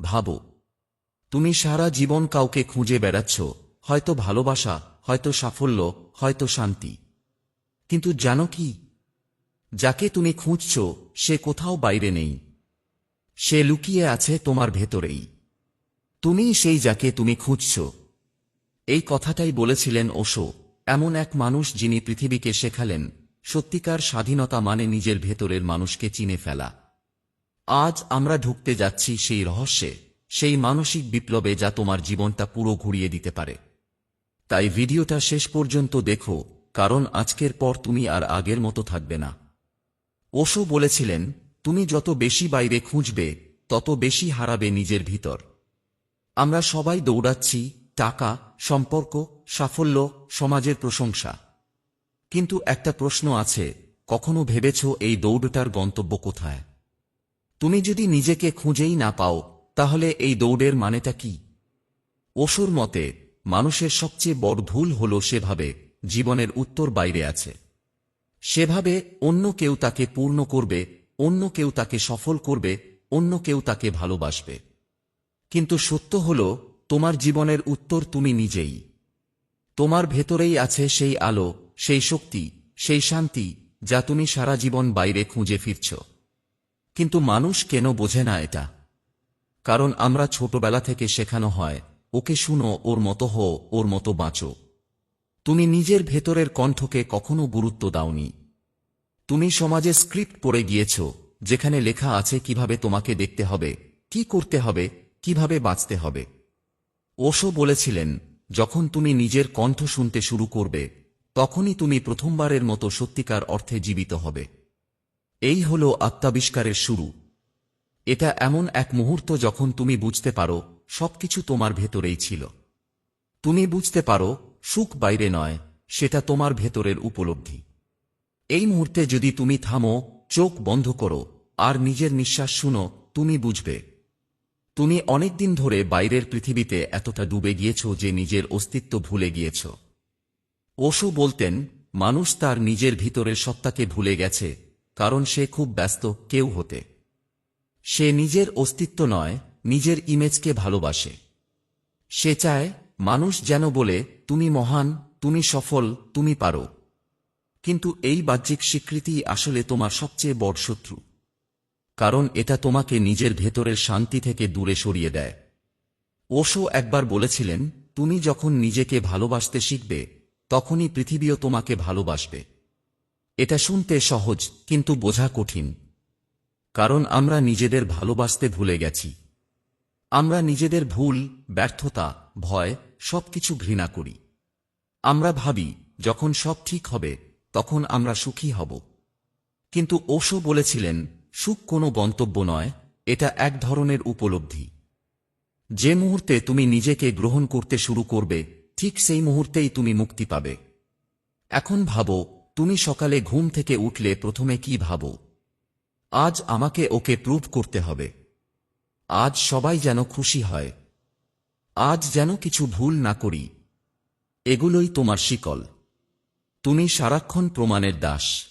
ভাবো। তুমি সারা জীবন কাউকে খুঁজে বেড়াচ্ছ, হয়তো ভালোবাসা, হয়তো সাফল্য, হয়তো শান্তি। কিন্তু জানো কি? যাকে তুমি খুঁজছ, সে কোথাও বাইরে নেই। সে লুকিয়ে আছে তোমার ভেতরেই। তুমি সেই যাকে তুমি খুঁজছ। এই কথাটাই বলেছিলেন ওশো, এমন এক মানুষ যিনি পৃথিবীকে শেখালেন, সত্যিকার স্বাধীনতা মানে নিজের ভেতরের মানুষকে চিনে ফেলা। আজ আমরা ঢুকতে যাচ্ছি সেই রহস্যে, সেই মানসিক বিপ্লবে যা তোমার জীবনটা পুরো ঘুরিয়ে দিতে পারে। তাই ভিডিওটা শেষ পর্যন্ত দেখো, কারণ আজকের পর তুমি আর আগের মতো থাকবে না। ওশো বলেছিলেন, তুমি যত বেশি বাইরে খুঁজবে, তত বেশি হারাবে নিজের ভিতর। আমরা সবাই দৌড়াচ্ছি, টাকা, সম্পর্ক, সাফল্য, সমাজের প্রশংসা। কিন্তু একটা প্রশ্ন আছে, কখনো ভেবেছ এই দৌড়টার গন্তব্য কোথায়? তুমি যদি নিজেকে খুঁজেই না পাও, তাহলে এই দৌড়ের মানেটা কি? ওসুর মতে, মানুষের সবচেয়ে বড় ভুল হল সেভাবে জীবনের উত্তর বাইরে আছে। সেভাবে অন্য কেউ তাকে পূর্ণ করবে, অন্য কেউ তাকে সফল করবে, অন্য কেউ তাকে ভালোবাসবে। কিন্তু সত্য হল, তোমার জীবনের উত্তর তুমি নিজেই। তোমার ভেতরেই আছে সেই আলো, সেই শক্তি, সেই শান্তি, যা তুমি সারা জীবন বাইরে খুঁজে ফিরছ। কিন্তু মানুষ কেন বোঝে না এটা? কারণ আমরা ছোটবেলা থেকে শেখানো হয়, ওকে শুনো, ওর মতো হো, ওর মতো বাঁচো। তুমি নিজের ভেতরের কণ্ঠকে কখনো গুরুত্ব দাওনি। তুমি সমাজে স্ক্রিপ্ট পড়ে গিয়েছ, যেখানে লেখা আছে কীভাবে তোমাকে দেখতে হবে, কি করতে হবে, কীভাবে বাঁচতে হবে। ওশো বলেছিলেন, যখন তুমি নিজের কণ্ঠ শুনতে শুরু করবে, তখনই তুমি প্রথমবারের মতো সত্যিকার অর্থে জীবিত হবে। এই হল আত্মাবিষ্কারের শুরু। এটা এমন এক মুহূর্ত যখন তুমি বুঝতে পারো, সবকিছু তোমার ভেতরেই ছিল। তুমি বুঝতে পারো, সুখ বাইরে নয়, সেটা তোমার ভেতরের উপলব্ধি। এই মুহূর্তে যদি তুমি থামো, চোখ বন্ধ করো, আর নিজের নিঃশ্বাস শুনো, তুমি বুঝবে। তুমি অনেকদিন ধরে বাইরের পৃথিবীতে এতটা ডুবে গিয়েছ যে নিজের অস্তিত্ব ভুলে গিয়েছ। ওশো বলতেন, মানুষ তার নিজের ভিতরের সত্তাকে ভুলে গেছে কারণ সে খুব ব্যস্ত কেউ হতে। সে নিজের অস্তিত্ব নয়, নিজের ইমেজকে ভালোবাসে। সে চায়, মানুষ যেন বলে, তুমি মহান, তুমি সফল, তুমি পারো। কিন্তু এই বাহ্যিক স্বীকৃতি আসলে তোমার সবচেয়ে বড় শত্রু। কারণ এটা তোমাকে নিজের ভেতরের শান্তি থেকে দূরে সরিয়ে দেয়। ওশো একবার বলেছিলেন, তুমি যখন নিজেকে ভালোবাসতে শিখবে, তখনই পৃথিবীও তোমাকে ভালোবাসবে। এটা শুনতে সহজ, কিন্তু বোঝা কঠিন। কারণ আমরা নিজেদের ভালোবাসতে ভুলে গেছি। আমরা নিজেদের ভুল, ব্যর্থতা, ভয়, সবকিছু ঘৃণা করি। আমরা ভাবি, যখন সব ঠিক হবে, তখন আমরা সুখী হব। কিন্তু ওশো বলেছিলেন, সুখ কোনো গন্তব্য নয়, এটা এক ধরনের উপলব্ধি। যে মুহূর্তে তুমি নিজেকে গ্রহণ করতে শুরু করবে, ঠিক সেই মুহূর্তেই তুমি মুক্তি পাবে। এখন ভাবো তুমি সকালে ঘুম থেকে উঠলে প্রথমে কি ভাবো? আজ আমাকে ওকে প্রুভ করতে হবে। আজ সবাই যেন খুশি হয়। আজ যেন কিছু ভুল না করি। এগুলোই তোমার শিকল। তুমি সারাক্ষণ প্রমাণের দাস।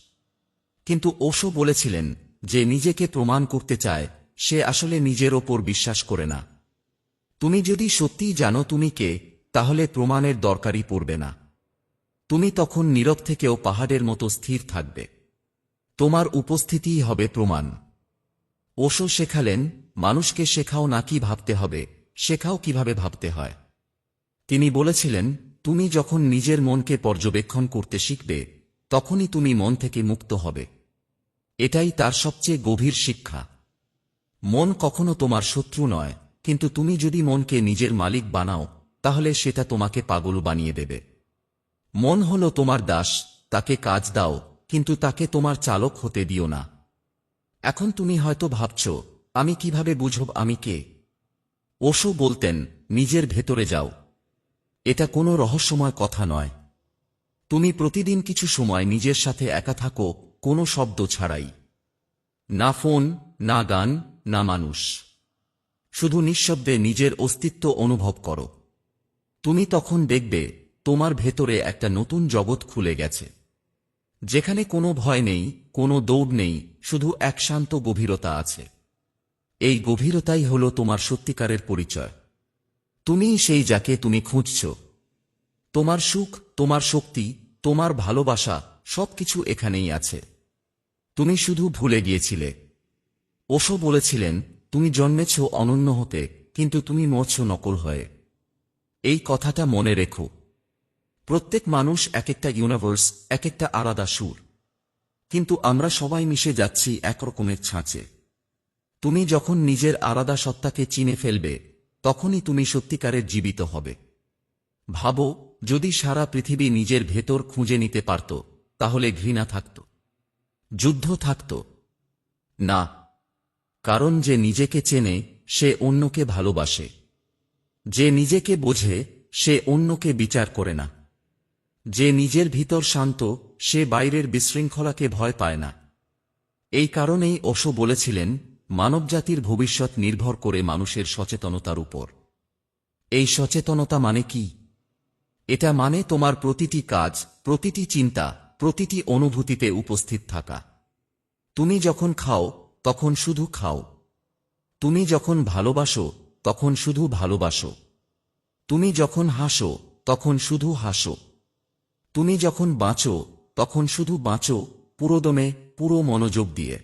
কিন্তু ওশো বলেছিলেন যে নিজেকে প্রমাণ করতে চায়, সে আসলে নিজের ওপর বিশ্বাস করে না। তুমি যদি সত্যিই জানো তুমি কে, তাহলে প্রমাণের দরকারই পড়বে না। তুমি তখন নীরব থেকেও পাহাড়ের মতো স্থির থাকবে। তোমার উপস্থিতিই হবে প্রমাণ। ওশো শেখালেন, মানুষকে শেখাও না কি ভাবতে হবে, শেখাও কীভাবে ভাবতে হয়। তিনি বলেছিলেন, তুমি যখন নিজের মনকে পর্যবেক্ষণ করতে শিখবে, তখনই তুমি মন থেকে মুক্ত হবে। এটাই তার সবচেয়ে গভীর শিক্ষা। মন কখনো তোমার শত্রু নয়, কিন্তু তুমি যদি মনকে নিজের মালিক বানাও, তাহলে সেটা তোমাকে পাগল বানিয়ে দেবে। মন হল তোমার দাস, তাকে কাজ দাও, কিন্তু তাকে তোমার চালক হতে দিও না। এখন তুমি হয়তো ভাবছ, আমি কীভাবে বুঝব আমি কে? ওশো বলতেন, নিজের ভেতরে যাও। এটা কোনো রহস্যময় কথা নয়। তুমি প্রতিদিন কিছু সময় নিজের সাথে একা থাকো, কোনো শব্দ ছাড়াই। না ফোন, না গান, না মানুষ। শুধু নিঃশব্দে নিজের অস্তিত্ব অনুভব করো। তুমি তখন দেখবে তোমার ভেতরে একটা নতুন জগৎ খুলে গেছে। যেখানে কোনো ভয় নেই, কোনো দৌড় নেই, শুধু এক শান্ত গভীরতা আছে। এই গভীরতাই হল তোমার সত্যিকারের পরিচয়। তুমিই সেই যাকে তুমি খুঁজছ। তোমার সুখ, তোমার শক্তি, তোমার ভালোবাসা সবকিছু এখানেই আছে। তুমি শুধু ভুলে গিয়েছিলে। ওশো বলেছিলেন, তুমি জন্মেছ অনন্য হতে, কিন্তু তুমি মরছ নকল হয়ে। এই কথাটা মনে রেখো। প্রত্যেক মানুষ এক একটা ইউনিভার্স এক একটা আলাদা সুর। কিন্তু আমরা সবাই মিশে যাচ্ছি একরকমের ছাঁচে। তুমি যখন নিজের আলাদা সত্তাকে চিনে ফেলবে, তখনই তুমি সত্যিকারের জীবিত হবে। ভাবো, যদি সারা পৃথিবী নিজের ভেতর খুঁজে নিতে পারত, তাহলে ঘৃণা থাকত। যুদ্ধ থাকত। না, কারণ যে নিজেকে চেনে, সে অন্যকে ভালোবাসে। যে নিজেকে বোঝে, সে অন্যকে বিচার করে না। যে নিজের ভিতর শান্ত, সে বাইরের বিশৃঙ্খলাকে ভয় পায় না। এই কারণেই ওশো বলেছিলেন, মানবজাতির ভবিষ্যৎ নির্ভর করে মানুষের সচেতনতার উপর। এই সচেতনতা মানে কি? এটা মানে তোমার প্রতিটি কাজ, প্রতিটি চিন্তা, প্রতিটি অনুভূতিতে উপস্থিত থাকা। তুমি যখন খাও, তখন শুধু খাও। তুমি যখন ভালোবাসো, তখন শুধু ভালোবাসো। তুমি যখন হাসো, তখন শুধু হাসো। তুমি যখন বাঁচো, তখন শুধু বাঁচো, পুরোদমে, পুরো মনোযোগ দিয়ে।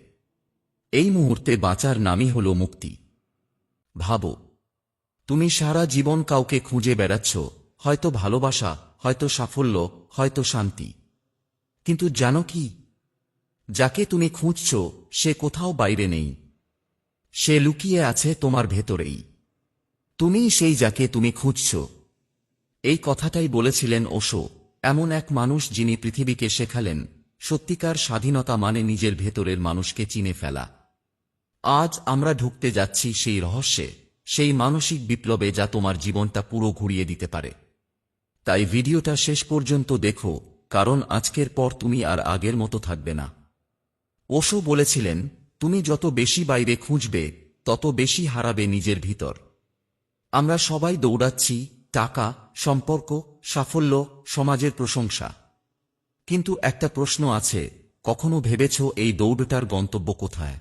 এই মুহূর্তে বাঁচার নামই হল মুক্তি। ভাবো, তুমি সারা জীবন কাউকে খুঁজে বেড়াচ্ছ, হয়তো ভালোবাসা, হয়তো সাফল্য, হয়তো শান্তি। কিন্তু জানো কি? যাকে তুমি খুঁজছ, সে কোথাও বাইরে নেই। সে লুকিয়ে আছে তোমার ভেতরেই। তুমিই সেই যাকে তুমি খুঁজছ। এই কথাটাই বলেছিলেন ওশো। এমন এক মানুষ যিনি পৃথিবীকে শেখালেন, সত্যিকার স্বাধীনতা মানে নিজের ভেতরের মানুষকে চিনে ফেলা। আজ আমরা ঢুকতে যাচ্ছি সেই রহস্যে, সেই মানসিক বিপ্লবে যা তোমার জীবনটা পুরো ঘুরিয়ে দিতে পারে। তাই ভিডিওটা শেষ পর্যন্ত দেখো, কারণ আজকের পর তুমি আর আগের মতো থাকবে না। ওশো বলেছিলেন, তুমি যত বেশি বাইরে খুঁজবে, তত বেশি হারাবে নিজের ভিতর। আমরা সবাই দৌড়াচ্ছি টাকা, সম্পর্ক, সাফল্য, সমাজের প্রশংসা। কিন্তু একটা প্রশ্ন আছে, কখনো ভেবেছ এই দৌড়টার গন্তব্য কোথায়?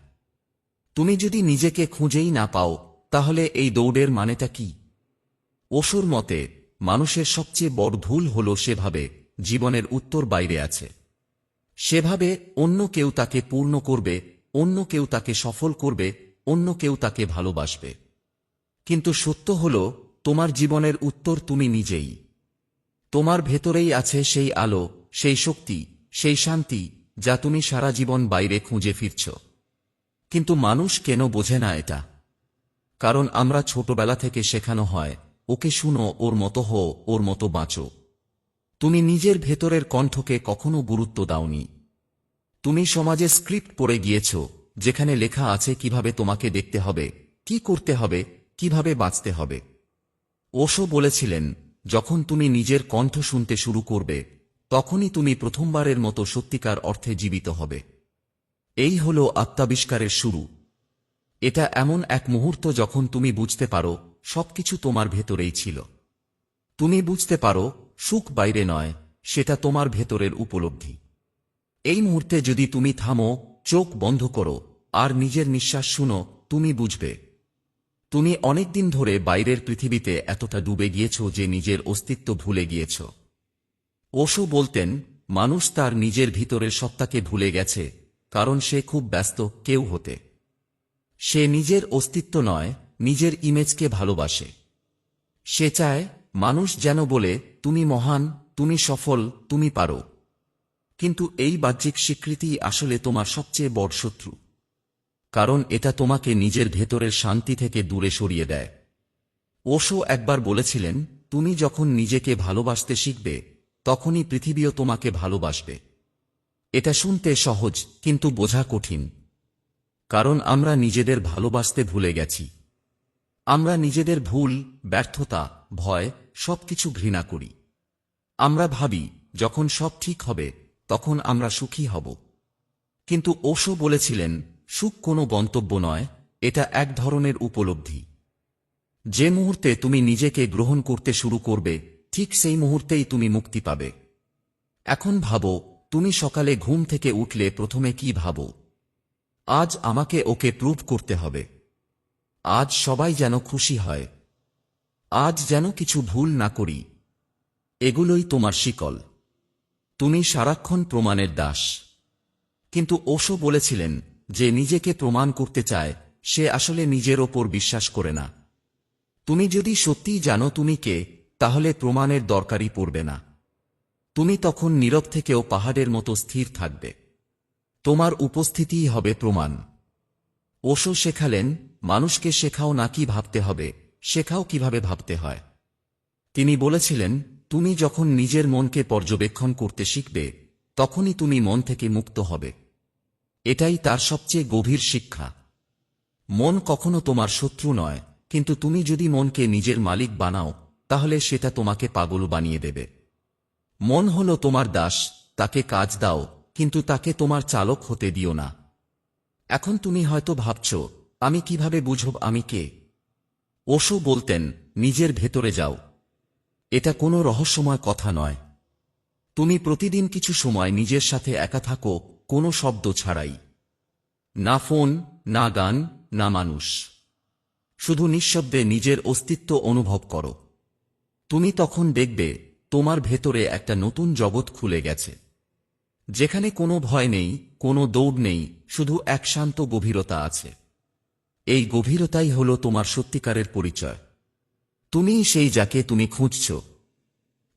তুমি যদি নিজেকে খুঁজেই না পাও, তাহলে এই দৌড়ের মানেটা কি? ওসুর মতে, মানুষের সবচেয়ে বড় ভুল হল সেভাবে জীবনের উত্তর বাইরে আছে। সেভাবে অন্য কেউ তাকে পূর্ণ করবে, অন্য কেউ তাকে সফল করবে, অন্য কেউ তাকে ভালোবাসবে। কিন্তু সত্য হল তোমার জীবনের উত্তর তুমি নিজেই। তোমার ভেতরেই আছে সেই আলো, সেই শক্তি, সেই শান্তি, যা তুমি সারা জীবন বাইরে খুঁজে ফিরছ। কিন্তু মানুষ কেন বোঝে না এটা? কারণ আমরা ছোটবেলা থেকে শেখানো হয়, ওকে শুনো, ওর মতো হো, ওর মতো বাঁচো। তুমি নিজের ভেতরের কণ্ঠকে কখনো গুরুত্ব দাওনি। তুমি সমাজে স্ক্রিপ্ট পড়ে গিয়েছ, যেখানে লেখা আছে কীভাবে তোমাকে দেখতে হবে, কি করতে হবে, কীভাবে বাঁচতে হবে। ওশো বলেছিলেন, যখন তুমি নিজের কণ্ঠ শুনতে শুরু করবে, তখনই তুমি প্রথমবারের মতো সত্যিকার অর্থে জীবিত হবে। এই হল আত্মাবিষ্কারের শুরু। এটা এমন এক মুহূর্ত যখন তুমি বুঝতে পারো, সবকিছু তোমার ভেতরেই ছিল। তুমি বুঝতে পারো, সুখ বাইরে নয়, সেটা তোমার ভেতরের উপলব্ধি। এই মুহূর্তে যদি তুমি থামো, চোখ বন্ধ করো, আর নিজের নিঃশ্বাস শুনো, তুমি বুঝবে। তুমি অনেকদিন ধরে বাইরের পৃথিবীতে এতটা ডুবে গিয়েছ যে নিজের অস্তিত্ব ভুলে গিয়েছ। ওশো বলতেন, মানুষ তার নিজের ভিতরের সত্তাকে ভুলে গেছে, কারণ সে খুব ব্যস্ত কেউ হতে। সে নিজের অস্তিত্ব নয়, নিজের ইমেজকে ভালোবাসে। সে চায়, মানুষ যেন বলে, তুমি মহান, তুমি সফল, তুমি পারো। কিন্তু এই বাহ্যিক স্বীকৃতি আসলে তোমার সবচেয়ে বড় শত্রু। কারণ এটা তোমাকে নিজের ভেতরের শান্তি থেকে দূরে সরিয়ে দেয়। ওশো একবার বলেছিলেন, তুমি যখন নিজেকে ভালোবাসতে শিখবে, তখনই পৃথিবীও তোমাকে ভালোবাসবে। এটা শুনতে সহজ, কিন্তু বোঝা কঠিন। কারণ আমরা নিজেদের ভালোবাসতে ভুলে গেছি। আমরা নিজেদের ভুল, ব্যর্থতা, ভয়, সবকিছু ঘৃণা করি। আমরা ভাবি, যখন সব ঠিক হবে, তখন আমরা সুখী হব। কিন্তু ওশো বলেছিলেন সুখ কোনো গন্তব্য নয়, এটা এক ধরনের উপলব্ধি। যে মুহূর্তে তুমি নিজেকে গ্রহণ করতে শুরু করবে, ঠিক সেই মুহূর্তেই তুমি মুক্তি পাবে। এখন ভাবো, তুমি সকালে ঘুম থেকে উঠলে প্রথমে কি ভাবো? আজ আমাকে ওকে প্রুভ করতে হবে। আজ সবাই যেন খুশি হয়। আজ যেন কিছু ভুল না করি। এগুলোই তোমার শিকল। তুমি সারাক্ষণ প্রমাণের দাস। কিন্তু ওশো বলেছিলেন যে নিজেকে প্রমাণ করতে চায়, সে আসলে নিজের ওপর বিশ্বাস করে না। তুমি যদি সত্যিই জানো তুমি কে, তাহলে প্রমাণের দরকারই পড়বে না। তুমি তখন নীরব থেকেও পাহাড়ের মতো স্থির থাকবে। তোমার উপস্থিতিই হবে প্রমাণ। ওশো শেখালেন, মানুষকে শেখাও না কি ভাবতে হবে, শেখাও কীভাবে ভাবতে হয়। তিনি বলেছিলেন, তুমি যখন নিজের মনকে পর্যবেক্ষণ করতে শিখবে, তখনই তুমি মন থেকে মুক্ত হবে। এটাই তার সবচেয়ে গভীর শিক্ষা। মন কখনো তোমার শত্রু নয়, কিন্তু তুমি যদি মনকে নিজের মালিক বানাও, তাহলে সেটা তোমাকে পাগল বানিয়ে দেবে। মন হল তোমার দাস, তাকে কাজ দাও, কিন্তু তাকে তোমার চালক হতে দিও না। এখন তুমি হয়তো ভাবছ, আমি কীভাবে বুঝব আমি কে? ওশো বলতেন, নিজের ভেতরে যাও। এটা কোনো রহস্যময় কথা নয়। তুমি প্রতিদিন কিছু সময় নিজের সাথে একা থাকো কোনো শব্দ ছাড়াই। না ফোন, না গান, না মানুষ। শুধু নিঃশব্দে নিজের অস্তিত্ব অনুভব করো। তুমি তখন দেখবে তোমার ভেতরে একটা নতুন জগৎ খুলে গেছে। যেখানে কোনো ভয় নেই, কোনো দৌড় নেই, শুধু এক শান্ত গভীরতা আছে। এই গভীরতাই হল তোমার সত্যিকারের পরিচয়। তুমিই সেই যাকে তুমি খুঁজছ।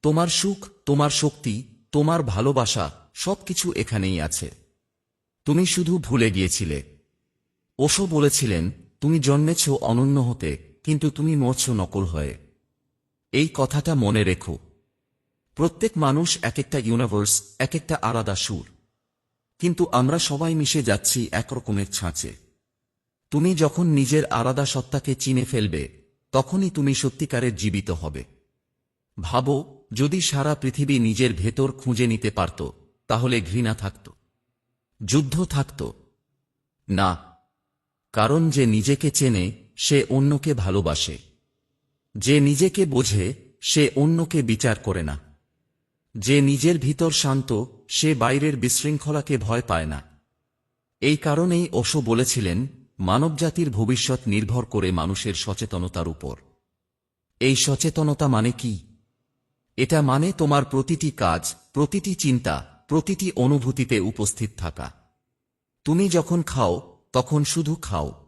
তোমার সুখ, তোমার শক্তি, তোমার ভালোবাসা সবকিছু এখানেই আছে। তুমি শুধু ভুলে গিয়েছিলে। ওশো বলেছিলেন, তুমি জন্মেছ অনন্য হতে, কিন্তু তুমি মরছ নকল হয়ে। এই কথাটা মনে রেখো। প্রত্যেক মানুষ এক একটা ইউনিভার্স এক একটা আলাদা সুর। কিন্তু আমরা সবাই মিশে যাচ্ছি একরকমের ছাঁচে। তুমি যখন নিজের আলাদা সত্তাকে চিনে ফেলবে, তখনই তুমি সত্যিকারের জীবিত হবে। ভাবো, যদি সারা পৃথিবী নিজের ভেতর খুঁজে নিতে পারত, তাহলে ঘৃণা থাকত। যুদ্ধ থাকত। না, কারণ যে নিজেকে চেনে, সে অন্যকে ভালোবাসে। যে নিজেকে বোঝে, সে অন্যকে বিচার করে না। যে নিজের ভিতর শান্ত, সে বাইরের বিশৃঙ্খলাকে ভয় পায় না। এই কারণেই ওশো বলেছিলেন, মানবজাতির ভবিষ্যৎ নির্ভর করে মানুষের সচেতনতার উপর। এই সচেতনতা মানে কি? এটা মানে তোমার প্রতিটি কাজ, প্রতিটি চিন্তা প্রতিটি অনুভূতিতে উপস্থিত থাকা। তুমি যখন খাও, তখন শুধু খাও।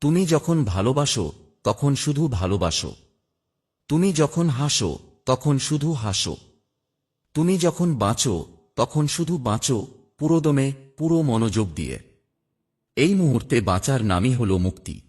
তুমি যখন ভালোবাসো, তখন শুধু ভালোবাসো। তুমি যখন হাসো, তখন শুধু হাসো। তুমি যখন বাঁচো, তখন শুধু বাঁচো, পুরোদমে, পুরো মনোযোগ দিয়ে। এই মুহূর্তে বাঁচার নামই হল মুক্তি।